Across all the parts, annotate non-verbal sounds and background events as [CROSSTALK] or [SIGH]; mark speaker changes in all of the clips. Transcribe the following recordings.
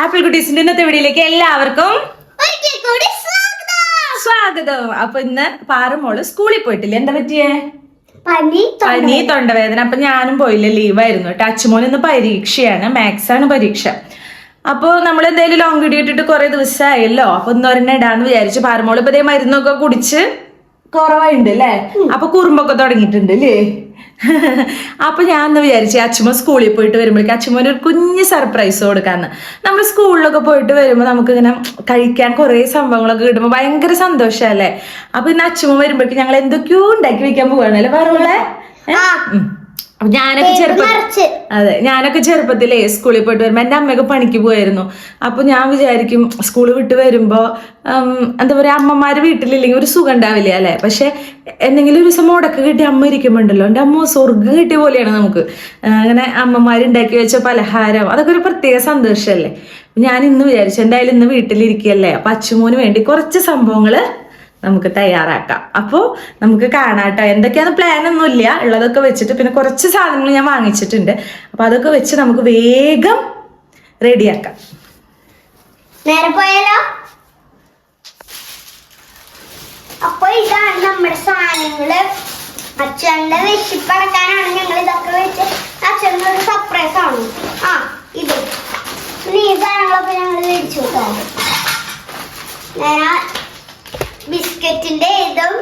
Speaker 1: Apple കുട്ടീസിന്റെ ഇന്നത്തെ വീഡിയോയിലേക്ക് എല്ലാവർക്കും
Speaker 2: സ്വാഗതം.
Speaker 1: അപ്പൊ ഇന്ന് പാറുമോൾ സ്കൂളിൽ പോയിട്ടില്ല? എന്താ പറ്റിയേ?
Speaker 2: പനി
Speaker 1: പനി തൊണ്ടവേദന. അപ്പൊ ഞാനും പോയില്ല? ലീവായിരുന്നു. കേട്ടോ അച്ഛമോൻ ഇന്ന് പരീക്ഷയാണ്. മാത്സ് ആണ് പരീക്ഷ. അപ്പൊ നമ്മൾ എന്തായാലും ലോങ് വീഡിയോ ഇട്ടിട്ട് കുറെ ദിവസമായല്ലോ അപ്പൊ ഒന്നൊരെണ്ണം ഇടാന്ന് വിചാരിച്ചു പാറുമോൾ ഇപ്പൊ ഇതേ മരുന്നൊക്കെ കുടിച്ച് കുറവായിണ്ട് അല്ലേ അപ്പൊ കുറുമ്പൊക്കെ തുടങ്ങിയിട്ടുണ്ട് അല്ലേ അപ്പൊ ഞാൻ ഒന്ന് വിചാരിച്ചു അച്ഛമ്മ സ്കൂളിൽ പോയിട്ട് വരുമ്പോഴേക്കും അച്ചുമോന് ഒരു കുഞ്ഞ് സർപ്രൈസ് കൊടുക്കാന്ന്. നമ്മൾ സ്കൂളിലൊക്കെ പോയിട്ട് വരുമ്പോൾ നമുക്ക് ഇങ്ങനെ കഴിക്കാൻ കുറേ സംഭവങ്ങളൊക്കെ കിട്ടുമ്പോൾ ഭയങ്കര സന്തോഷമല്ലേ അപ്പൊ ഇന്ന് അച്ഛമ്മ വരുമ്പോഴേക്കും ഞങ്ങൾ എന്തൊക്കെയോ ഉണ്ടാക്കി വെക്കാൻ പോവാണല്ലേ പറഞ്ഞോളെ. അപ്പൊ ഞാനൊക്കെ
Speaker 2: ചെറുപ്പത്തിൽ
Speaker 1: അതെ ഞാനൊക്കെ ചെറുപ്പത്തിലേ സ്കൂളിൽ പോയിട്ട് വരുമ്പോൾ എന്റെ അമ്മയൊക്കെ പണിക്ക് പോയായിരുന്നു. അപ്പൊ ഞാൻ വിചാരിക്കും സ്കൂൾ വിട്ട് വരുമ്പോ എന്താ പറയാ അമ്മമാര് വീട്ടിലില്ലെങ്കിൽ ഒരു സുഖം ഉണ്ടാവില്ല അല്ലെ? പക്ഷെ എന്തെങ്കിലും ഒരു ദിവസം മുടക്ക് കിട്ടി അമ്മ ഇരിക്കുമ്പോണ്ടല്ലോ. എന്റെ അമ്മ സ്വർഗം കിട്ടിയ പോലെയാണ് നമുക്ക്. അങ്ങനെ അമ്മമാരുണ്ടാക്കി വെച്ച പലഹാരം അതൊക്കെ ഒരു പ്രത്യേക സന്തോഷമല്ലേ ഞാൻ ഇന്ന് വിചാരിച്ചു എന്തായാലും ഇന്ന് വീട്ടിലിരിക്കുകയല്ലേ അപ്പൊ അച്ഛമോന് വേണ്ടി കുറച്ച് സംഭവങ്ങൾ നമുക്ക് തയ്യാറാക്കാം. അപ്പോൾ നമുക്ക് കാണാട്ടോ. എന്തൊക്കെയാണ് പ്ലാൻ ഒന്നുമില്ല ഉള്ളതൊക്കെ വെച്ചിട്ട് പിന്നെ കുറച്ച് സാധനങ്ങൾ ഞാൻ വാങ്ങിച്ചിട്ടുണ്ട്. അപ്പോൾ അതൊക്കെ വെച്ച് നമുക്ക് വേഗം റെഡിയാക്കാം.
Speaker 2: നേരെ പോയാലോ? അപ്പൊ ഇതാണ് നമ്മുടെ സാധനങ്ങൾ. അച്ഛന്റെ വിശിപ്പടക്കാനാണ് ഞങ്ങൾ ഇതൊക്കെ വെച്ച് അച്ഛന്റെ ഒരു സർപ്രൈസ് ആണ്. ആ ഇത്. ഈ സാധനങ്ങളൊക്കെ ഞങ്ങൾ മേടിച്ചു കേട്ടോ ഞാൻ ബിസ്ക്കറ്റിന്റെ ഇതും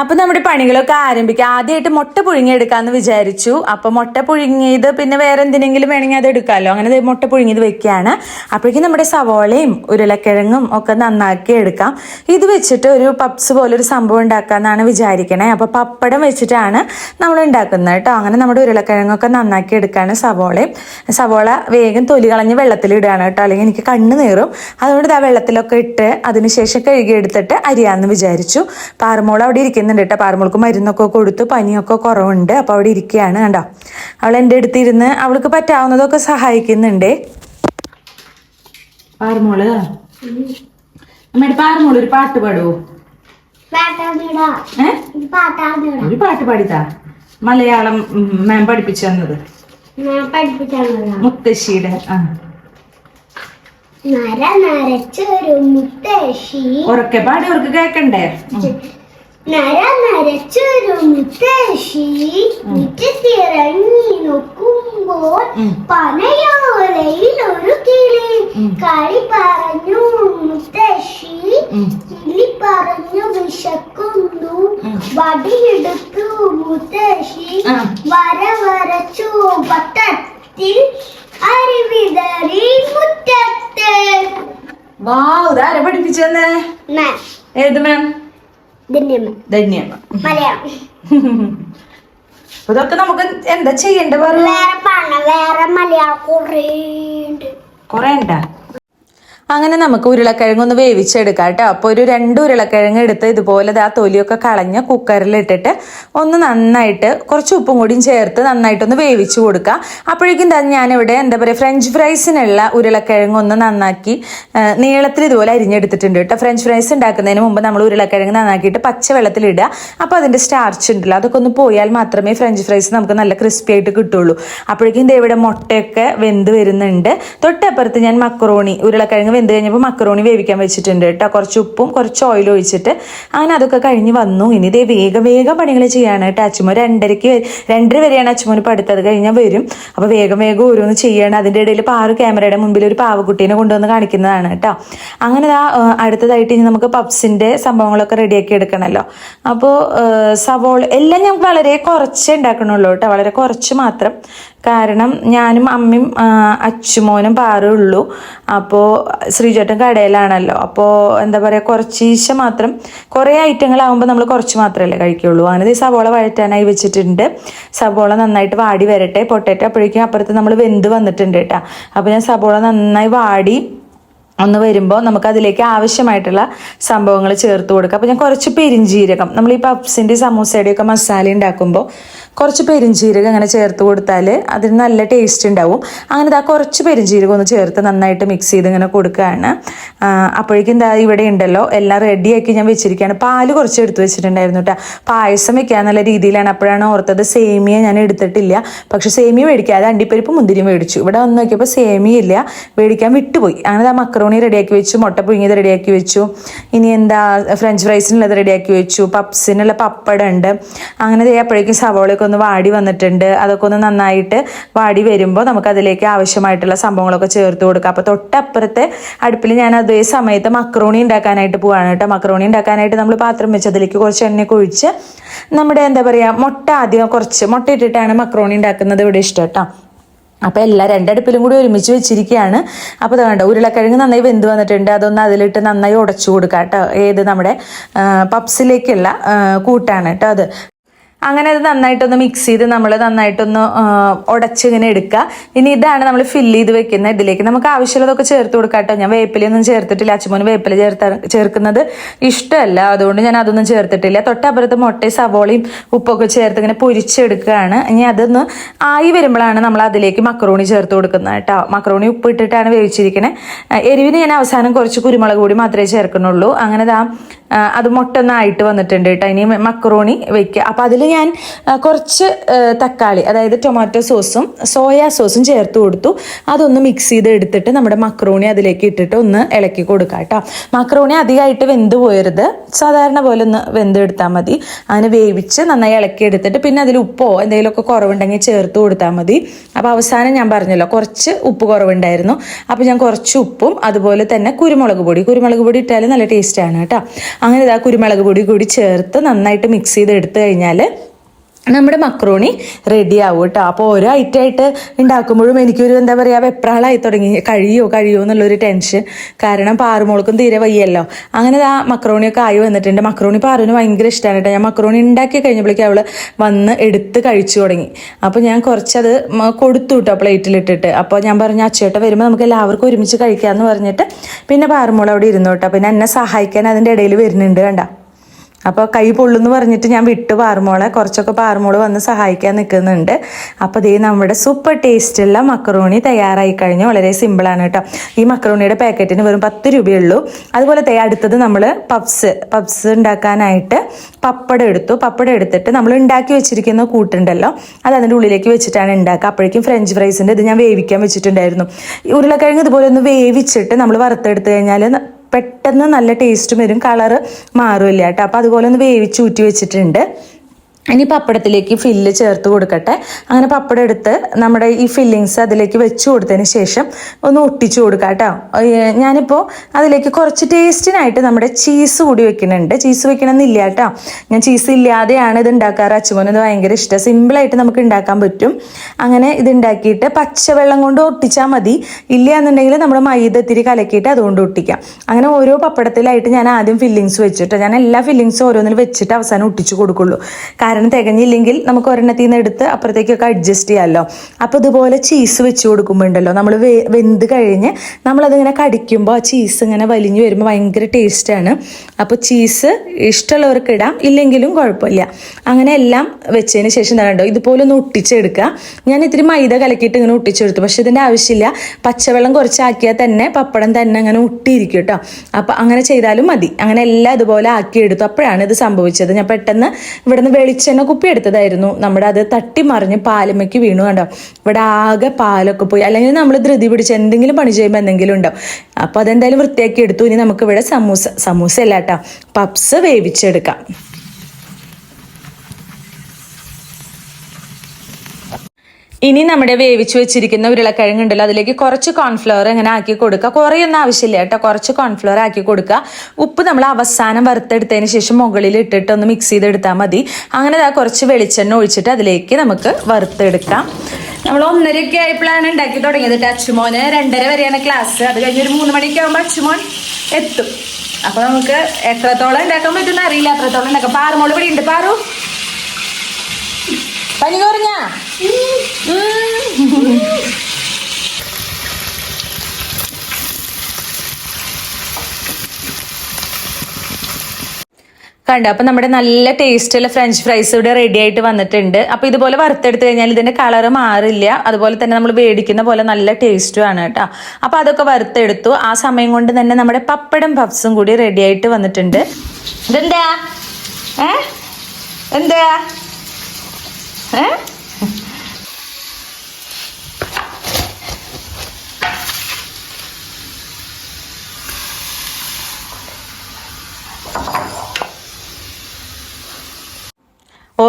Speaker 1: അപ്പോൾ നമ്മുടെ പണികളൊക്കെ ആരംഭിക്കുക ആദ്യമായിട്ട് മുട്ട പുഴുങ്ങിയെടുക്കാമെന്ന് വിചാരിച്ചു. അപ്പോൾ മുട്ട പുഴുങ്ങിയത് പിന്നെ വേറെ എന്തിനെങ്കിലും വേണമെങ്കിൽ അത് എടുക്കാമല്ലോ അങ്ങനെ മുട്ട പുഴുങ്ങിയത് വെക്കുകയാണ്. അപ്പോഴേക്കും നമ്മുടെ സവോളയും ഉരുളക്കിഴങ്ങും ഒക്കെ നന്നാക്കി എടുക്കാം. ഇത് വെച്ചിട്ട് ഒരു പപ്സ് പോലെ ഒരു സംഭവം ഉണ്ടാക്കാമെന്നാണ് വിചാരിക്കണേ. അപ്പോൾ പപ്പടം വെച്ചിട്ടാണ് നമ്മൾ ഉണ്ടാക്കുന്നത് കേട്ടോ. അങ്ങനെ നമ്മുടെ ഉരുളക്കിഴങ്ങൊക്കെ നന്നാക്കി എടുക്കുകയാണ് സവോളയും. സവോള വേഗം തൊലി കളഞ്ഞ് വെള്ളത്തിൽ വെള്ളത്തിലിടുകയാണ് കേട്ടോ. അല്ലെങ്കിൽ എനിക്ക് കണ്ണ് നീറും. അതുകൊണ്ട് ആ വെള്ളത്തിലൊക്കെ ഇട്ട് അതിനുശേഷം കഴുകിയെടുത്തിട്ട് അരിയാന്ന് വിചാരിച്ചു. പാറുമോൾ അവിടെ ഇരിക്കുന്നുണ്ട് കേട്ടോ. പാറുമോൾക്ക് മരുന്നൊക്കെ കൊടുത്തു പനിയൊക്കെ കുറവുണ്ട്. അപ്പോൾ അവിടെ ഇരിക്കുകയാണ് കണ്ടോ? അവൾ എന്റെ അടുത്തിരുന്ന് അവൾക്ക് പറ്റാവുന്നതൊക്കെ സഹായിക്കുന്നുണ്ട്. പാറുമോൾ അമ്മയുടെ പാറുമോൾ ഒരു പാട്ട് പാടുവോ? ഒരു പാട്ട് പാടിത്താ മലയാളം മാം പഠിപ്പിച്ചു തന്നത്. മുത്തശ്ശിയുടെ ആ.
Speaker 2: നര നരച്ചൊരു മുത്തശ്ശി.
Speaker 1: ഉറക്കെ പാടി അവർക്ക് കേക്കണ്ടേ.
Speaker 2: നര നരച്ചൊരു മുത്തശ്ശി മുറ്റത്തിറങ്ങി നോക്കുമ്പോൾ. പനയോലയിൽ ഒരു കിളി. കളി പറഞ്ഞു മുത്തശ്ശി. കിളി പറഞ്ഞു വിശക്കുന്നു. വടിയെടുത്തു മുത്തശ്ശി. വര വരച്ചു പത്തത്തിൽ അരിവിതറി മുറ്റത്ത്
Speaker 1: വാ ഇതാരെ പഠിപ്പിച്ചു തന്നെ ഏത് മാം. ധന്യമ്മ [LAUGHS] ഇതൊക്കെ നമുക്ക് എന്താ ചെയ്യണ്ട
Speaker 2: വേറെ മലയാളം കുറേ ഉണ്ട്
Speaker 1: കൊറേ ഉണ്ടാ അങ്ങനെ നമുക്ക് ഉരുളക്കിഴങ്ങ് ഒന്ന് വേവിച്ചെടുക്കാം കേട്ടോ. അപ്പോൾ ഒരു രണ്ട് ഉരുളക്കിഴങ്ങ് എടുത്ത് ഇതുപോലെ ആ തൊലിയൊക്കെ കളഞ്ഞ് കുക്കറിലിട്ടിട്ട് ഒന്ന് നന്നായിട്ട് കുറച്ച് ഉപ്പും കൂടിയും ചേർത്ത് നന്നായിട്ടൊന്ന് വേവിച്ച് കൊടുക്കുക അപ്പോഴേക്കും തന്നെ ഞാനിവിടെ എന്താ പറയുക ഫ്രഞ്ച് ഫ്രൈസിനുള്ള ഉരുളക്കിഴങ്ങ് ഒന്ന് നന്നാക്കി നീളത്തിൽ ഇതുപോലെ അരിഞ്ഞെടുത്തിട്ടുണ്ട് കേട്ടോ. ഫ്രഞ്ച് ഫ്രൈസ് ഉണ്ടാക്കുന്നതിന് മുമ്പ് നമ്മൾ ഉരുളക്കിഴങ്ങ് നന്നാക്കിയിട്ട് പച്ച വെള്ളത്തിലിടുക അപ്പോൾ അതിന്റെ സ്റ്റാർച്ച് ഉണ്ടല്ലോ അതൊക്കെ ഒന്ന് പോയാൽ മാത്രമേ ഫ്രഞ്ച് ഫ്രൈസ് നമുക്ക് നല്ല ക്രിസ്പി ആയിട്ട് കിട്ടുള്ളൂ. അപ്പോഴേക്കും ഇവിടെ മുട്ടയൊക്കെ വെന്ത് വരുന്നുണ്ട്. തൊട്ടപ്പുറത്ത് ഞാൻ മക്രോണി ഉരുളക്കിഴങ്ങ് വെന്ത് കഴിഞ്ഞപ്പോൾ മക്കറോണി വേവിക്കാൻ വെച്ചിട്ടുണ്ട് കേട്ടോ കുറച്ച് ഉപ്പും കുറച്ച് ഓയിൽ ഒഴിച്ചിട്ട് അങ്ങനെ അതൊക്കെ കഴിഞ്ഞ് വന്നു. ഇനി ഇതേ വേഗം വേഗം പണികൾ ചെയ്യാണ് കേട്ടോ അച്ചുമോ രണ്ടരയ്ക്ക് രണ്ടര വരെയാണ് അച്ചുമോന് പഠിത്തത് കഴിഞ്ഞാൽ വരും. അപ്പോൾ വേഗം വേഗം ഓരോന്ന് ചെയ്യണം. അതിന്റെ ഇടയിൽ പാറു ക്യാമറയുടെ മുമ്പിൽ ഒരു പാവക്കുട്ടീനെ കൊണ്ടുവന്ന് കാണിക്കുന്നതാണ് കേട്ടോ അങ്ങനെ ആ, അടുത്തതായിട്ട് ഇനി നമുക്ക് പപ്സിന്റെ സംഭവങ്ങളൊക്കെ റെഡിയാക്കി എടുക്കണമല്ലോ അപ്പോൾ സവോള എല്ലാം ഞങ്ങൾക്ക് വളരെ കുറച്ചേ ഉണ്ടാക്കണുള്ളൂ കേട്ടോ വളരെ കുറച്ച് മാത്രം. കാരണം ഞാനും അമ്മയും അച്ചുമോനും പാറേ ഉള്ളൂ. അപ്പോൾ ശ്രീചേട്ടൻ കടയിലാണല്ലോ. അപ്പോൾ എന്താ പറയുക കുറച്ചീശ മാത്രം കുറേ ഐറ്റങ്ങളാകുമ്പോൾ നമ്മൾ കുറച്ച് മാത്രമല്ലേ കഴിക്കുള്ളൂ. അങ്ങനെ സവോള വഴറ്റാനായി വെച്ചിട്ടുണ്ട്. സവോള നന്നായിട്ട് വാടി വരട്ടെ. പൊട്ടേറ്റോ അപ്പോഴേക്കും അപ്പുറത്ത് നമ്മൾ വെന്ത് വന്നിട്ടുണ്ട് കേട്ടോ. അപ്പോൾ ഞാൻ സവോള നന്നായി വാടി ഒന്ന് വരുമ്പോൾ നമുക്ക് അതിലേക്ക് ആവശ്യമായിട്ടുള്ള സംഭവങ്ങൾ ചേർത്ത് കൊടുക്കുക അപ്പോൾ ഞാൻ കുറച്ച് പെരിഞ്ജീരകം നമ്മൾ ഈ പപ്സിന്റെ സമൂസയുടെ ഒക്കെ മസാല ഉണ്ടാക്കുമ്പോൾ കുറച്ച് പെരിഞ്ജീരകം അങ്ങനെ ചേർത്ത് കൊടുത്താൽ അതിന് നല്ല ടേസ്റ്റ് ഉണ്ടാവും. അങ്ങനെ ഇതാ കുറച്ച് പെരിഞ്ജീരകം ഒന്ന് ചേർത്ത് നന്നായിട്ട് മിക്സ് ചെയ്ത് ഇങ്ങനെ കൊടുക്കുകയാണ് ആ, അപ്പോഴേക്കും എന്താ ഇവിടെ ഉണ്ടല്ലോ എല്ലാം റെഡിയാക്കി ഞാൻ വെച്ചിരിക്കുകയാണ്. പാൽ കുറച്ച് എടുത്ത് വെച്ചിട്ടുണ്ടായിരുന്നു കേട്ടോ പായസം വെക്കാന്നുള്ള രീതിയിലാണ്. അപ്പോഴാണ് ഓർത്തത് സേമിയ ഞാൻ എടുത്തിട്ടില്ല. പക്ഷേ സേമിയ മേടിക്കാതെ അണ്ടിപ്പരിപ്പ് മുന്തിരി മേടിച്ചു. ഇവിടെ വന്ന് നോക്കിയപ്പോൾ സേമിയ ഇല്ല. മേടിക്കാൻ വിട്ടുപോയി. അങ്ങനെ ആ മക്രോണി റെഡിയാക്കി വെച്ചു മുട്ട പുഴുങ്ങിയത് റെഡിയാക്കി വെച്ചു. ഇനി എന്താ ഫ്രഞ്ച് ഫ്രൈസിനുള്ളത് റെഡിയാക്കി വെച്ചു. പപ്സിനുള്ള പപ്പടം ഉണ്ട്. അങ്ങനെ അപ്പോഴേക്കും സവോളയൊക്കെ ഒന്ന് വാടി വന്നിട്ടുണ്ട്. അതൊക്കെ ഒന്ന് നന്നായിട്ട് വാടി വരുമ്പോൾ നമുക്ക് അതിലേക്ക് ആവശ്യമായിട്ടുള്ള സംഭവങ്ങളൊക്കെ ചേർത്ത് കൊടുക്കാം. അപ്പോൾ തൊട്ടപ്പുറത്തെ അടുപ്പിൽ ഞാൻ അതേ സമയത്ത് മക്രോണി ഉണ്ടാക്കാനായിട്ട് പോവാണ് കേട്ടോ. മക്രോണി ഉണ്ടാക്കാനായിട്ട് നമ്മൾ പാത്രം വെച്ച് അതിലേക്ക് കുറച്ച് എണ്ണ ഒഴിച്ച് നമ്മുടെ എന്താ പറയുക മുട്ട ആദ്യം കുറച്ച് മുട്ട ഇട്ടിട്ടാണ് മക്രോണി ഉണ്ടാക്കുന്നത് ഇവിടെ ഇഷ്ടം കേട്ടോ. അപ്പോൾ എല്ലാ രണ്ടടുപ്പിലും കൂടി ഒരുമിച്ച് വെച്ചിരിക്കുകയാണ്. അപ്പോൾ അത് വേണ്ട ഉരുളക്കിഴങ്ങ് നന്നായി വെന്ത് വന്നിട്ടുണ്ട്. അതൊന്ന് അതിലിട്ട് നന്നായി ഉടച്ചു കൊടുക്കാം കേട്ടോ ഏത് നമ്മുടെ പപ്സിലേക്കുള്ള കൂട്ടാണ് കേട്ടോ അത്. അങ്ങനെ അത് നന്നായിട്ടൊന്ന് മിക്സ് ചെയ്ത് നമ്മൾ നന്നായിട്ടൊന്ന് ഉടച്ചിങ്ങനെ എടുക്കുക. ഇനി ഇതാണ് നമ്മൾ ഫില്ല് ചെയ്ത് വെക്കുന്ന ഇതിലേക്ക്. നമുക്ക് ആവശ്യമുള്ളതൊക്കെ ചേർത്ത് കൊടുക്കാം കേട്ടോ. ഞാൻ വേപ്പിലൊന്നും ചേർത്തിട്ടില്ല. അച്ഛമോന് വേപ്പില ചേർത്ത ചേർക്കുന്നത് ഇഷ്ടമല്ല. അതുകൊണ്ട് ഞാൻ അതൊന്നും ചേർത്തിട്ടില്ല. തൊട്ടപ്പുറത്ത് മുട്ടയും സവോളയും ഉപ്പൊക്കെ ചേർത്ത് ഇങ്ങനെ പൊരിച്ചെടുക്കുകയാണ്. ഇനി അതൊന്ന് ആയി വരുമ്പോഴാണ് നമ്മൾ അതിലേക്ക് മക്രോണി ചേർത്ത് കൊടുക്കുന്നത് കേട്ടോ. മക്രോണി ഉപ്പ് ഇട്ടിട്ടാണ് വേവിച്ചിരിക്കുന്നത് എരിവിന് ഞാൻ അവസാനം കുറച്ച് കുരുമുളക് കൂടി മാത്രമേ ചേർക്കുന്നുള്ളൂ. അങ്ങനെ അത് മുട്ട ഒന്ന് ആയിട്ട് വന്നിട്ടുണ്ട് കേട്ടോ. ഇനി മക്രോണി വെക്കുക. അപ്പോൾ അതിൽ ഞാൻ കുറച്ച് തക്കാളി അതായത് ടൊമാറ്റോ സോസും സോയാ സോസും ചേർത്ത് കൊടുത്തു. അതൊന്ന് മിക്സ് ചെയ്ത് എടുത്തിട്ട് നമ്മുടെ മക്രോണി അതിലേക്ക് ഇട്ടിട്ട് ഒന്ന് ഇളക്കി കൊടുക്കുക കേട്ടോ. മക്രോണി അധികമായിട്ട് വെന്ത് പോയരുത്. സാധാരണ പോലെ ഒന്ന് വെന്തെടുത്താൽ മതി. അതിന് വേവിച്ച് നന്നായി ഇളക്കി എടുത്തിട്ട് പിന്നെ അതിൽ ഉപ്പോ എന്തെങ്കിലുമൊക്കെ കുറവുണ്ടെങ്കിൽ ചേർത്ത് കൊടുത്താൽ മതി. അപ്പോൾ അവസാനം ഞാൻ പറഞ്ഞല്ലോ കുറച്ച് ഉപ്പ് കുറവുണ്ടായിരുന്നു. അപ്പോൾ ഞാൻ കുറച്ച് ഉപ്പും അതുപോലെ തന്നെ കുരുമുളക് പൊടി. കുരുമുളക് പൊടി ഇട്ടാൽ നല്ല ടേസ്റ്റാണ് കേട്ടോ. അങ്ങനെ ഇതാ കുരുമുളക് പൊടി കൂടി ചേർത്ത് നന്നായിട്ട് മിക്സ് ചെയ്ത് എടുത്തു കഴിഞ്ഞാൽ നമ്മുടെ മക്രോണി റെഡി ആവും കേട്ടോ അപ്പോൾ ഓരോ ഐറ്റമായിട്ട് ഉണ്ടാക്കുമ്പോഴും എനിക്കൊരു എന്താ പറയുക വെപ്രാളായി തുടങ്ങി. കഴിയോ കഴിയോ എന്നുള്ളൊരു ടെൻഷൻ കാരണം പാറുമോൾക്കും തീരെ വയ്യല്ലോ. അങ്ങനെ ആ മക്രോണിയൊക്കെ ആയി വന്നിട്ടുണ്ട്. മക്രോണി പാറുവിന് ഭയങ്കര ഇഷ്ടമാണ് കേട്ടോ ഞാൻ മക്രോണി ഉണ്ടാക്കി കഴിഞ്ഞപ്പോഴേക്കും അവൾ വന്ന് എടുത്ത് കഴിച്ചു തുടങ്ങി. അപ്പോൾ ഞാൻ കുറച്ചത് കൊടുത്തു കേട്ടോ പ്ലേറ്റിലിട്ടിട്ട് അപ്പോൾ ഞാൻ പറഞ്ഞു അച്ചേട്ട വരുമ്പോൾ നമുക്ക് എല്ലാവർക്കും ഒരുമിച്ച് കഴിക്കാമെന്ന് പറഞ്ഞിട്ട് പിന്നെ പാറുമോൾ അവിടെ ഇരുന്നു കേട്ടോ പിന്നെ എന്നെ സഹായിക്കാൻ അതിന്റെ ഇടയിൽ വരുന്നുണ്ട് കണ്ട. അപ്പോൾ കൈ പൊള്ളുന്ന് പറഞ്ഞിട്ട് ഞാൻ വിട്ടു പാറുമോളെ. കുറച്ചൊക്കെ പാറുമോൾ വന്ന് സഹായിക്കാൻ നിൽക്കുന്നുണ്ട് അപ്പോൾ ദേ നമ്മുടെ സൂപ്പർ ടേസ്റ്റുള്ള മക്കറോണി തയ്യാറായി കഴിഞ്ഞു. വളരെ സിമ്പിളാണ് കേട്ടോ. ഈ മക്കറോണിയുടെ പാക്കറ്റിന് വെറും പത്ത് രൂപയുള്ളൂ. അതുപോലെ അടുത്തത് നമ്മൾ പപ്സ് പപ്സ് ഉണ്ടാക്കാനായിട്ട് പപ്പടം എടുത്തു. പപ്പടം എടുത്തിട്ട് നമ്മൾ ഉണ്ടാക്കി വെച്ചിരിക്കുന്ന കൂട്ടുണ്ടല്ലോ. അത് അതിന്റെ ഉള്ളിലേക്ക് വെച്ചിട്ടാണ് ഉണ്ടാക്കുക. അപ്പോഴേക്കും ഫ്രഞ്ച് ഫ്രൈസിന്റെ ഇത് ഞാൻ വേവിക്കാൻ വെച്ചിട്ടുണ്ടായിരുന്നു. ഉരുളക്കിഴങ്ങ് ഇതുപോലെ ഒന്ന് വേവിച്ചിട്ട് നമ്മൾ വറുത്തെടുത്ത് കഴിഞ്ഞാൽ പെട്ടെന്ന് നല്ല ടേസ്റ്റും വരും. കളറ് മാറുമില്ല കേട്ടോ. അപ്പോൾ അതുപോലെ ഒന്ന് വേവിച്ച് ഊറ്റി വെച്ചിട്ടുണ്ട്. ഇനി പപ്പടത്തിലേക്ക് ഫില്ല് ചേർത്ത് കൊടുക്കട്ടെ. അങ്ങനെ പപ്പടം എടുത്ത് നമ്മുടെ ഈ ഫില്ലിങ്സ് അതിലേക്ക് വെച്ച് കൊടുത്തതിന് ശേഷം ഒന്ന് ഒട്ടിച്ചു കൊടുക്കാം കേട്ടോ. ഞാനിപ്പോൾ അതിലേക്ക് കുറച്ച് ടേസ്റ്റിനായിട്ട് നമ്മുടെ ചീസ് കൂടി വെക്കുന്നുണ്ട്. ചീസ് വെക്കണമെന്നില്ല കേട്ടോ. ഞാൻ ചീസ് ഇല്ലാതെയാണ് ഇത് ഉണ്ടാക്കാറ്. അച്ചുമോന് ഇത് ഭയങ്കര ഇഷ്ടം. സിമ്പിളായിട്ട് നമുക്ക് ഉണ്ടാക്കാൻ പറ്റും. അങ്ങനെ ഇത് ഉണ്ടാക്കിയിട്ട് പച്ചവെള്ളം കൊണ്ട് ഒട്ടിച്ചാൽ മതി. ഇല്ല എന്നുണ്ടെങ്കിൽ നമ്മൾ മൈദ ഇത്തിരി കലക്കിയിട്ട് അതുകൊണ്ട് ഒട്ടിക്കാം. അങ്ങനെ ഓരോ പപ്പടത്തിലായിട്ട് ഞാൻ ആദ്യം ഫില്ലിങ്സ് വെച്ചിട്ടോ. ഞാൻ എല്ലാ ഫില്ലിങ്സും ഓരോന്നിൽ വെച്ചിട്ട് അവസാനം ഒട്ടിച്ചു കൊടുക്കുള്ളൂ. കാരണം തികഞ്ഞില്ലെങ്കിൽ നമുക്ക് ഒരെണ്ണത്തിൽ നിന്ന് എടുത്ത് അപ്പുറത്തേക്കൊക്കെ അഡ്ജസ്റ്റ് ചെയ്യാമല്ലോ അപ്പോൾ ഇതുപോലെ ചീസ് വെച്ച് കൊടുക്കുമ്പോൾ ഉണ്ടല്ലോ നമ്മൾ വെന്ത് കഴിഞ്ഞ് നമ്മളതിങ്ങനെ കടിക്കുമ്പോൾ ആ ചീസ് ഇങ്ങനെ വലിഞ്ഞു വരുമ്പോൾ ഭയങ്കര ടേസ്റ്റാണ് അപ്പോൾ ചീസ് ഇഷ്ടമുള്ളവർക്ക് ഇടാം ഇല്ലെങ്കിലും കുഴപ്പമില്ല. അങ്ങനെ എല്ലാം വെച്ചതിന് ശേഷം തന്നെ കണ്ടോ ഇതുപോലെ ഒന്ന് ഒട്ടിച്ചെടുക്കുക. ഞാൻ ഇത്തിരി മൈദ കലക്കിയിട്ട് ഇങ്ങനെ ഒട്ടിച്ചെടുത്തു. പക്ഷേ ഇതിന്റെ ആവശ്യമില്ല. പച്ചവെള്ളം കുറച്ചാക്കിയാൽ തന്നെ പപ്പടം തന്നെ അങ്ങനെ ഒട്ടിയിരിക്കും കേട്ടോ. അപ്പം അങ്ങനെ ചെയ്താലും മതി. അങ്ങനെ എല്ലാം ഇതുപോലെ ആക്കിയെടുത്തു. അപ്പോഴാണ് ഇത് സംഭവിച്ചത്. ഞാൻ പെട്ടെന്ന് ഇവിടുന്ന് വെളിച്ചെണ്ണ കുപ്പി എടുത്തതായിരുന്നു. നമ്മുടെ അത് തട്ടി മറിഞ്ഞ് പാലുമയ്ക്ക് വീണു കണ്ടോ. ഇവിടെ ആകെ പാലൊക്കെ പോയി. അല്ലെങ്കിൽ നമ്മൾ ധൃതി പിടിച്ച് എന്തെങ്കിലും പണി ചെയ്യുമ്പോൾ എന്തെങ്കിലും ഉണ്ടാവും അപ്പോൾ അതെന്തായാലും വൃത്തിയാക്കി എടുത്തു. ഇനി നമുക്ക് ഇവിടെ സമൂസ സമൂസ അല്ല കേട്ടോ. പപ്സ് വേവിച്ചെടുക്കാം. ഇനി നമ്മുടെ വേവിച്ച് വെച്ചിരിക്കുന്ന ഉരുളക്കിഴങ്ങ് ഉണ്ടല്ലോ അതിലേക്ക് കുറച്ച് കോൺഫ്ലവർ ഇങ്ങനെ ആക്കി കൊടുക്കുക. കുറേയൊന്നും ആവശ്യമില്ല കേട്ടോ. കുറച്ച് കോൺഫ്ലവർ ആക്കി കൊടുക്കുക. ഉപ്പ് നമ്മൾ അവസാനം വറുത്തെടുത്തതിന് ശേഷം മുകളിൽ ഇട്ടിട്ട് ഒന്ന് മിക്സ് ചെയ്തെടുത്താൽ മതി. അങ്ങനെ കുറച്ച് വെളിച്ചെണ്ണ ഒഴിച്ചിട്ട് അതിലേക്ക് നമുക്ക് വറുത്തെടുക്കാം. നമ്മൾ ഒന്നരയൊക്കെ ആയപ്പോഴാണ് ഉണ്ടാക്കി തുടങ്ങിയത് അച്ചുമോന്. രണ്ടര വരെയാണ് ക്ലാസ് അത് കഴിഞ്ഞ് ഒരു മൂന്ന് മണിക്ക് ആകുമ്പോൾ അച്ചുമോൻ എത്തും. അപ്പോൾ നമുക്ക് എത്രത്തോളം ഉണ്ടാക്കാൻ പറ്റുമെന്ന് അറിയില്ല. എത്രത്തോളം ഉണ്ടാക്കാം. പാറുമോൾ ഇവിടെ ഉണ്ട്. പാറു. പനി കുറഞ്ഞ? കണ്ട അപ്പം നമ്മുടെ നല്ല ടേസ്റ്റുള്ള ഫ്രഞ്ച് ഫ്രൈസ് ഇവിടെ റെഡി ആയിട്ട് വന്നിട്ടുണ്ട്. അപ്പോൾ ഇതുപോലെ വറുത്തെടുത്ത് കഴിഞ്ഞാൽ ഇതിന്റെ കളർ മാറില്ല. അതുപോലെ തന്നെ നമ്മൾ മേടിക്കുന്ന പോലെ നല്ല ടേസ്റ്റും ആണ് കേട്ടോ അപ്പോൾ അതൊക്കെ വറുത്തെടുത്തു. ആ സമയം കൊണ്ട് തന്നെ നമ്മുടെ പപ്പടം പഫ്സും കൂടി റെഡി ആയിട്ട് വന്നിട്ടുണ്ട്. ഇതെന്താ? ഏ? എന്താ? ഏ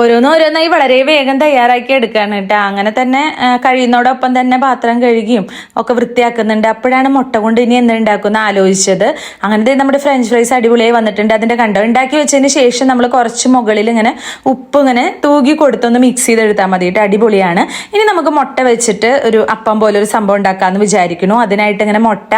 Speaker 1: ഓരോന്ന് ഓരോന്നായി വളരെ വേഗം തയ്യാറാക്കി എടുക്കുകയാണ് കേട്ടോ. അങ്ങനെ തന്നെ കഴിയുന്നതോടൊപ്പം തന്നെ പാത്രം കഴുകിയും ഒക്കെ വൃത്തിയാക്കുന്നുണ്ട്. അപ്പോഴാണ് മുട്ട കൊണ്ട് ഇനി എന്തുണ്ടാക്കുന്ന ആലോചിച്ചത്. അങ്ങനെ ദേ നമ്മുടെ ഫ്രഞ്ച് ഫ്രൈസ് അടിപൊളിയായി വന്നിട്ടുണ്ട്. അതിന്റെ കണ്ടോ? ഉണ്ടാക്കി വെച്ചതിന് ശേഷം നമ്മൾ കുറച്ച് മുകളിൽ ഇങ്ങനെ ഉപ്പ് ഇങ്ങനെ തൂകി കൊടുത്തൊന്ന് മിക്സ് ചെയ്തെടുത്താൽ മതി കേട്ടോ. അടിപൊളിയാണ്. ഇനി നമുക്ക് മുട്ട വെച്ചിട്ട് ഒരു അപ്പം പോലെ ഒരു സംഭവം ഉണ്ടാക്കാമെന്ന് വിചാരിക്കുന്നു. അതിനായിട്ട് ഇങ്ങനെ മുട്ട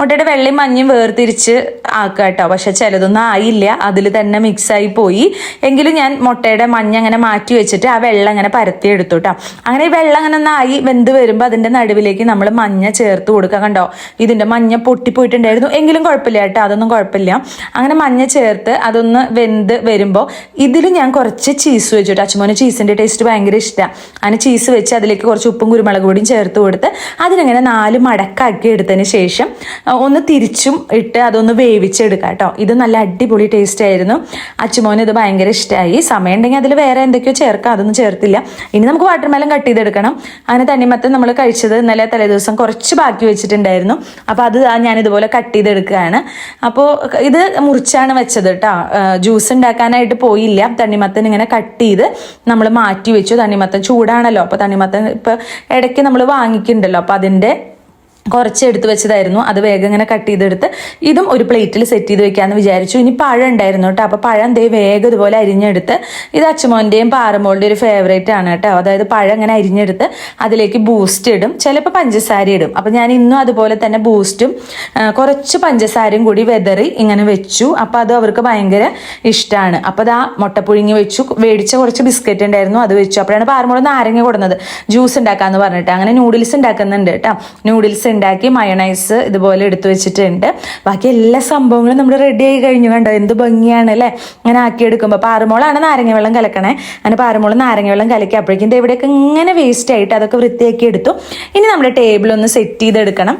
Speaker 1: മുട്ടയുടെ വെള്ളയും മഞ്ഞയും വേർതിരിച്ച് ആക്കുക കേട്ടോ. പക്ഷെ ചിലതൊന്നും ആയില്ല. അതിൽ തന്നെ മിക്സായി പോയി. എങ്കിലും ഞാൻ മുട്ടയുടെ മഞ്ഞ അങ്ങനെ മാറ്റി വെച്ചിട്ട് ആ വെള്ളം അങ്ങനെ പരത്തി എടുത്തു കേട്ടോ അങ്ങനെ ഈ വെള്ളം അങ്ങനെ ആയി വെന്ത് വരുമ്പോൾ അതിന്റെ നടുവിലേക്ക് നമ്മൾ മഞ്ഞ ചേർത്ത് കൊടുക്കുക കണ്ടോ? ഇതിന്റെ മഞ്ഞ പൊട്ടിപ്പോയിട്ടുണ്ടായിരുന്നു എങ്കിലും കുഴപ്പമില്ല കേട്ടോ. അതൊന്നും കുഴപ്പമില്ല. അങ്ങനെ മഞ്ഞ ചേർത്ത് അതൊന്ന് വെന്ത് വരുമ്പോൾ ഇതിൽ ഞാൻ കുറച്ച് ചീസ് വെച്ചു കേട്ടോ അച്ഛമോന് ചീസിന്റെ ടേസ്റ്റ് ഭയങ്കര ഇഷ്ടമാണ് അങ്ങനെ ചീസ് വെച്ച് അതിലേക്ക് കുറച്ച് ഉപ്പും കുരുമുളക് പൊടിയും ചേർത്ത് കൊടുത്ത് അതിനിങ്ങനെ നാല് മടക്കാക്കി എടുത്തതിന് ശേഷം ഒന്ന് തിരിച്ചും ഇട്ട് അതൊന്ന് വേവിച്ചെടുക്കാം കേട്ടോ ഇത് നല്ല അടിപൊളി ടേസ്റ്റ് ആയിരുന്നു. അച്ഛമോന് ഇത് ഭയങ്കര ഇഷ്ടമായി സമയം ഉണ്ടെങ്കിൽ അതിൽ വേറെ എന്തൊക്കെയോ ചേർക്കാം അതൊന്നും ചേർത്തില്ല. ഇനി നമുക്ക് വാട്ടർമെലൻ കട്ട് ചെയ്തെടുക്കണം. അങ്ങനെ തണ്ണിമത്തൻ നമ്മൾ കഴിച്ചത് ഇന്നലെ തലേദിവസം കുറച്ച് ബാക്കി വെച്ചിട്ടുണ്ടായിരുന്നു. അപ്പോൾ അത് ഞാൻ ഇതുപോലെ കട്ട് ചെയ്തെടുക്കുകയാണ്. അപ്പോൾ ഇത് മുറിച്ചാണ് വെച്ചത് കേട്ടോ ജ്യൂസ് ഉണ്ടാക്കാനായിട്ട് പോയില്ല. തണ്ണിമത്തൻ ഇങ്ങനെ കട്ട് ചെയ്ത് നമ്മൾ മാറ്റി വെച്ചു. തണ്ണിമത്തൻ ചൂടാണല്ലോ. അപ്പോൾ തണ്ണിമത്തൻ ഇപ്പോൾ ഇടയ്ക്ക് നമ്മൾ വാങ്ങിക്കുന്നുണ്ടല്ലോ. അപ്പോൾ അതിന്റെ കുറച്ച് എടുത്ത് വെച്ചതായിരുന്നു. അത് വേഗം ഇങ്ങനെ കട്ട് ചെയ്തെടുത്ത് ഇതും ഒരു പ്ലേറ്റിൽ സെറ്റ് ചെയ്ത് വെക്കാമെന്ന് വിചാരിച്ചു. ഇനി പഴം ഉണ്ടായിരുന്നു കേട്ടോ. അപ്പോൾ പഴം ദേ വേഗം ഇതുപോലെ അരിഞ്ഞെടുത്ത് ഇത് അച്ചുമോന്റെയും പാറമോളുടെയും ഒരു ഫേവറേറ്റ് ആണ് കേട്ടോ. അതായത് പഴം ഇങ്ങനെ അരിഞ്ഞെടുത്ത് അതിലേക്ക് ബൂസ്റ്റ് ഇടും. ചിലപ്പോൾ പഞ്ചസാര ഇടും. അപ്പോൾ ഞാൻ ഇന്നും അതുപോലെ തന്നെ ബൂസ്റ്റും കുറച്ച് പഞ്ചസാരയും കൂടി വെതറി ഇങ്ങനെ വെച്ചു. അപ്പോൾ അത് അവർക്ക് ഭയങ്കര ഇഷ്ടമാണ് അപ്പോൾ ആ മുട്ടപ്പുഴുങ്ങി വെച്ചു. മേടിച്ച കുറച്ച് ബിസ്ക്കറ്റ് ഉണ്ടായിരുന്നു. അത് വെച്ചു. അപ്പോഴാണ് പാറമോൾ നാരങ്ങ കൊടുന്നത്. ജ്യൂസ് ഉണ്ടാക്കാന്ന് പറഞ്ഞിട്ട്. അങ്ങനെ നൂഡിൽസ് ഉണ്ടാക്കുന്നുണ്ട് കേട്ടോ. നൂഡിൽസ് ഉണ്ടാക്കി മയണൈസ് ഇതുപോലെ എടുത്തു വെച്ചിട്ടുണ്ട്. ബാക്കി എല്ലാ സംഭവങ്ങളും നമ്മൾ റെഡി ആയി കഴിഞ്ഞു കണ്ടോ? എന്ത് ഭംഗിയാണ് അല്ലേ? അങ്ങനെ ആക്കിയെടുക്കുമ്പോൾ പാറമോളാണ് നാരങ്ങ വെള്ളം കലക്കണേ. അങ്ങനെ പാറമോൾ നാരങ്ങ വെള്ളം കലക്കി അപ്പോഴേക്കും ദേ എവിടെയൊക്കെ ഇങ്ങനെ വേസ്റ്റ് ആയിട്ട് അതൊക്കെ വൃത്തിയാക്കി എടുത്തു. ഇനി നമ്മുടെ ടേബിൾ ഒന്ന് സെറ്റ് ചെയ്തെടുക്കണം.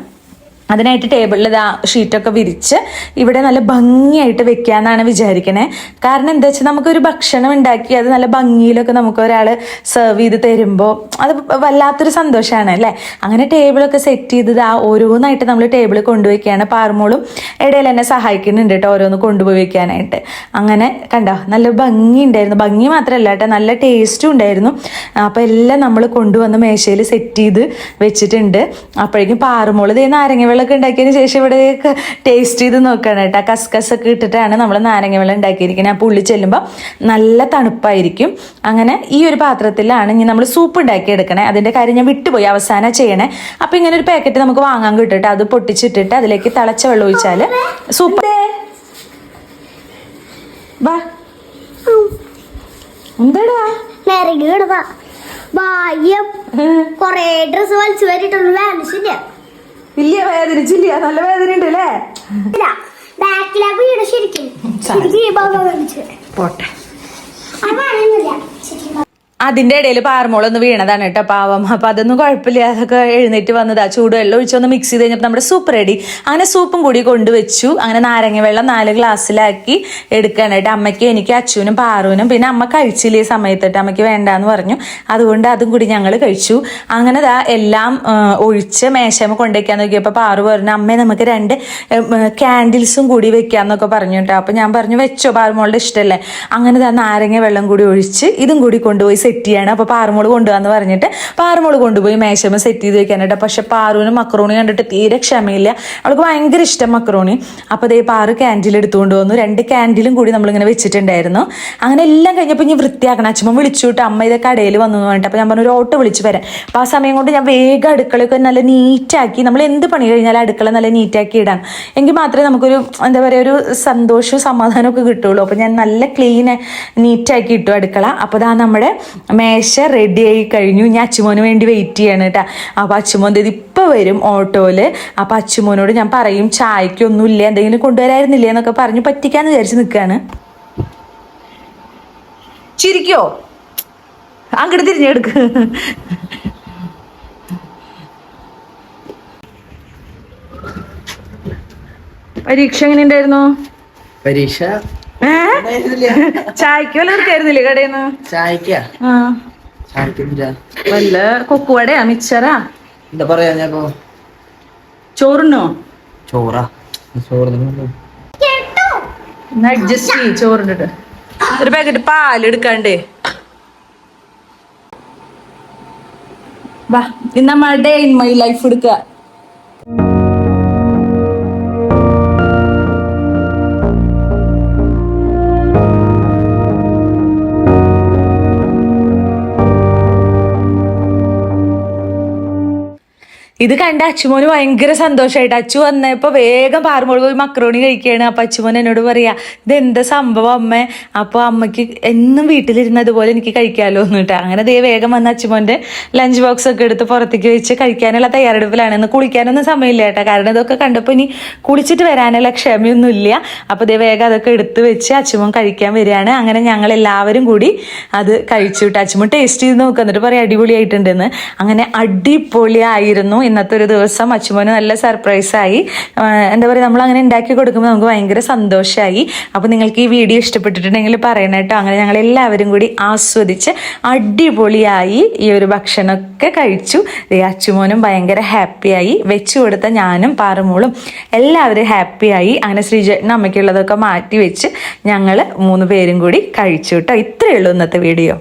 Speaker 1: അതിനായിട്ട് ടേബിളിൽ ഇതാ ഷീറ്റൊക്കെ വിരിച്ച് ഇവിടെ നല്ല ഭംഗിയായിട്ട് വെക്കാന്നാണ് വിചാരിക്കണേ. കാരണം എന്താ വെച്ചാൽ നമുക്കൊരു ഭക്ഷണം ഉണ്ടാക്കി അത് നല്ല ഭംഗിയിലൊക്കെ നമുക്ക് ഒരാൾ സെർവ് ചെയ്ത് തരുമ്പോൾ അത് വല്ലാത്തൊരു സന്തോഷമാണ് അല്ലേ? അങ്ങനെ ടേബിളൊക്കെ സെറ്റ് ചെയ്തത് ആ ഓരോന്നായിട്ട് നമ്മൾ ടേബിൾ കൊണ്ടുപോയിക്കാണ് പാർമോളും ഇടയിൽ എന്നെ സഹായിക്കുന്നുണ്ട് കേട്ടോ ഓരോന്ന് കൊണ്ടുപോയി വെക്കാനായിട്ട് അങ്ങനെ കണ്ടോ? നല്ല ഭംഗി ഉണ്ടായിരുന്നു. ഭംഗി മാത്രമല്ല കേട്ടോ നല്ല ടേസ്റ്റും ഉണ്ടായിരുന്നു. അപ്പോൾ എല്ലാം നമ്മൾ കൊണ്ടുവന്ന് മേശയിൽ സെറ്റ് ചെയ്ത് വെച്ചിട്ടുണ്ട്. അപ്പോഴേക്കും പാറുമോൾ ഇതേ നാരങ്ങ വെള്ളമൊക്കെ ഉണ്ടാക്കിയതിന് ശേഷം ഇവിടെ ടേസ്റ്റ് ചെയ്ത് നോക്കണം കേട്ടോ. കസ്കസ് ഒക്കെ ഇട്ടിട്ടാണ് നമ്മൾ നാരങ്ങ വെള്ളം ഉണ്ടാക്കിയിരിക്കുന്നത്. അപ്പോൾ ഉള്ളിൽ ചെല്ലുമ്പോൾ നല്ല തണുപ്പായിരിക്കും. അങ്ങനെ ഈ ഒരു പാത്രത്തിലാണ് ഇനി നമ്മൾ സൂപ്പ് ഉണ്ടാക്കി എടുക്കണേ. അതിന്റെ കാര്യം ഞാൻ വിട്ടുപോയി. അവസാനം ചെയ്യണേ. അപ്പോൾ ഇങ്ങനെ ഒരു പാക്കറ്റ് നമുക്ക് വാങ്ങാൻ കിട്ടും കേട്ടോ. അത് പൊട്ടിച്ചിട്ടിട്ട് അതിലേക്ക് തിളച്ച വെള്ളം ഒഴിച്ചാൽ സൂപ്പ് വാ. എന്താടാ?
Speaker 2: കൊറേ ഡ്രസ് വലിച്ചു വരിട്ടുള്ളൂ വാനിച്ചില്ല
Speaker 1: ഇല്ല വേദനിച്ചില്ല നല്ല വേദന ഉണ്ട് അല്ലേ?
Speaker 2: ബാക്കിലെ വീട് ശരിക്കും
Speaker 1: പോട്ടെ. അതിന്റെ ഇടയിൽ പാറമോളൊന്ന് വീണതാണ് കേട്ടോ പാവം. അപ്പൊ അതൊന്നും കുഴപ്പമില്ല. അതൊക്കെ എഴുന്നേറ്റ് വന്നതാ. ചൂടുവെള്ളം ഒഴിച്ചൊന്ന് മിക്സ് ചെയ്ത് കഴിഞ്ഞപ്പോൾ നമ്മുടെ സൂപ്പ് റെഡി അങ്ങനെ സൂപ്പും കൂടി കൊണ്ടുവച്ചു. അങ്ങനെ നാരങ്ങ വെള്ളം നാല് ഗ്ലാസ്സിലാക്കി എടുക്കാണ് കേട്ടോ അമ്മയ്ക്ക് എനിക്ക് അച്ഛനും പാറുവിനും. പിന്നെ അമ്മ കഴിച്ചില്ല ഈ സമയത്തിട്ട്. അമ്മയ്ക്ക് വേണ്ടാന്ന് പറഞ്ഞു. അതുകൊണ്ട് അതും കൂടി ഞങ്ങൾ കഴിച്ചു. അങ്ങനെ ദാ എല്ലാം ഒഴിച്ച് മേശമ കൊണ്ടുവയ്ക്കാൻ നോക്കിയപ്പോൾ പാറു പറഞ്ഞു അമ്മേ നമുക്ക് രണ്ട് ക്യാൻഡിൽസും കൂടി വെക്കാന്നൊക്കെ പറഞ്ഞു കേട്ടോ അപ്പൊ ഞാൻ പറഞ്ഞു വെച്ചോ പാറുമോളുടെ ഇഷ്ടമല്ലേ അങ്ങനെ ദാ നാരങ്ങ വെള്ളം കൂടി ഒഴിച്ച് ഇതും കൂടി കൊണ്ടുപോയി സെറ്റ് ചെയ്യാണ്. അപ്പോൾ പാറുമോൾ കൊണ്ടുവന്ന് പറഞ്ഞിട്ട് പാറുമോൾ കൊണ്ടുപോയി മേശമ സെറ്റ് ചെയ്ത് വെക്കാനായിട്ട്. പക്ഷെ പാറുവിന് മക്രോണി കണ്ടിട്ട് തീരെ ക്ഷമയില്ല. അവൾക്ക് ഭയങ്കര ഇഷ്ടം മക്രോണി. അപ്പോൾ അതേ പാറു ക്യാൻഡിൽ എടുത്തുകൊണ്ട് വന്നു. രണ്ട് ക്യാൻഡിലും കൂടി നമ്മളിങ്ങനെ വെച്ചിട്ടുണ്ടായിരുന്നു. അങ്ങനെ എല്ലാം കഴിഞ്ഞപ്പോൾ ഇനി വൃത്തിയാക്കണം. അച്ഛമ്മ വിളിച്ചു വിട്ട് അമ്മ ഇത് കടയിൽ വന്നു പറഞ്ഞിട്ട്. അപ്പോൾ ഞാൻ പറഞ്ഞു ഒരു ഓട്ടോ വിളിച്ച് വരാം. അപ്പോൾ ആ സമയം കൊണ്ട് ഞാൻ വേഗം അടുക്കളയൊക്കെ നല്ല നീറ്റാക്കി നമ്മൾ എന്ത് പണി കഴിഞ്ഞാലും അടുക്കള നല്ല നീറ്റാക്കി ഇടാം എങ്കിൽ മാത്രമേ നമുക്കൊരു എന്താ പറയുക ഒരു സന്തോഷവും സമാധാനവും ഒക്കെ കിട്ടുള്ളൂ. അപ്പോൾ ഞാൻ നല്ല ക്ലീൻ നീറ്റാക്കി ഇട്ടു അടുക്കള. അപ്പോൾ അതാ നമ്മുടെ മേശ റെഡി ആയി കഴിഞ്ഞു. ഞാൻ അച്ചുമോന് വേണ്ടി വെയിറ്റ് ചെയ്യണം കേട്ടോ അപ്പോൾ അച്ചുമോൻ ഇത് ഇപ്പോൾ വരും ഓട്ടോയിൽ അപ്പോൾ അച്ചുമോനോട് ഞാൻ പറയും ചായക്കൊന്നുമില്ല എന്തെങ്കിലും കൊണ്ടുവരായിരുന്നില്ലേ? എന്നൊക്കെ പറഞ്ഞു പറ്റിക്കാന്ന് വിചാരിച്ച് നിൽക്കുകയാണ് ചിരിക്കോ? അങ്ങോട്ട് തിരിഞ്ഞെടുക്ക് പരീക്ഷ എങ്ങനെ ഉണ്ടായിരുന്നു?
Speaker 3: പരീക്ഷ
Speaker 1: ചായക്ക് വല്ല എടുക്കായിരുന്നില്ലേ കടയിൽ നിന്ന്
Speaker 3: ചായക്കാ
Speaker 1: വല്ല കൊക്കുവടയാ മിച്ചറാ.
Speaker 3: എന്താ പറയാ ഞാൻ
Speaker 1: ചോറുണ്ണോ?
Speaker 3: ചോറാ. ചോറ്
Speaker 1: അഡ്ജസ്റ്റ് ചെയ്യും ചോറിണ്ടിട്ട് ഒരു പാക്കറ്റ് പാൽ എടുക്കണ്ടേ. വാ ഇന്ന് ഡേ ഇൻ മൈ ലൈഫ് എടുക്കുക. ഇത് കണ്ട അച്ചുമോന് ഭയങ്കര സന്തോഷമായിട്ട് അച്ചു വന്നപ്പോ വേഗം പാറുമ്പോൾ പോയി മക്രോണി കഴിക്കുകയാണ്. അപ്പൊ അച്ചുമോൻ എന്നോട് പറയാ ഇത് എന്താ സംഭവം അമ്മ? അപ്പൊ അമ്മയ്ക്ക് എന്നും വീട്ടിലിരുന്നത് പോലെ എനിക്ക് കഴിക്കാമല്ലോ എന്ന് കേട്ടോ. അങ്ങനെ ദേ വേഗം വന്ന അച്ചുമോന്റെ ലഞ്ച് ബോക്സ് ഒക്കെ എടുത്ത് പുറത്തേക്ക് വെച്ച് കഴിക്കാനുള്ള തയ്യാറെടുപ്പിലാണ്. ഇന്ന് കുളിക്കാനൊന്നും സമയമില്ല കേട്ടോ. കാരണം ഇതൊക്കെ കണ്ടപ്പോൾ ഇനി കുളിച്ചിട്ട് വരാനുള്ള ക്ഷമയൊന്നും ഇല്ല. അപ്പൊ ദേ വേഗം അതൊക്കെ എടുത്ത് വെച്ച് അച്ചുമോൻ കഴിക്കാൻ വരികയാണ്. അങ്ങനെ ഞങ്ങൾ എല്ലാവരും കൂടി അത് കഴിച്ചു കേട്ടോ അച്ചുമോൻ ടേസ്റ്റ് ചെയ്ത് നോക്കുക എന്നിട്ട് പറയാം അടിപൊളിയായിട്ടുണ്ടെന്ന് അങ്ങനെ അടിപൊളിയായിരുന്നു. ഇന്നത്തെ ഒരു ദിവസം അച്ചുമോന് നല്ല സർപ്രൈസായി എന്താ പറയുക നമ്മൾ അങ്ങനെ ഉണ്ടാക്കി കൊടുക്കുമ്പോൾ നമുക്ക് ഭയങ്കര സന്തോഷമായി അപ്പോൾ നിങ്ങൾക്ക് ഈ വീഡിയോ ഇഷ്ടപ്പെട്ടിട്ടുണ്ടെങ്കിൽ പറയണം കേട്ടോ. അങ്ങനെ ഞങ്ങൾ എല്ലാവരും കൂടി ആസ്വദിച്ച് അടിപൊളിയായി ഈ ഒരു ഭക്ഷണമൊക്കെ കഴിച്ചു. അച്ചുമോനും ഭയങ്കര ഹാപ്പിയായി. വെച്ചു കൊടുത്ത ഞാനും പാറമോളും എല്ലാവരും ഹാപ്പിയായി. അങ്ങനെ ശ്രീജേട്ടൻ അമ്മയ്ക്കുള്ളതൊക്കെ മാറ്റി വെച്ച് ഞങ്ങൾ മൂന്ന് പേരും കൂടി കഴിച്ചു കേട്ടോ. ഇത്രയേ ഉള്ളൂ ഇന്നത്തെ വീഡിയോ.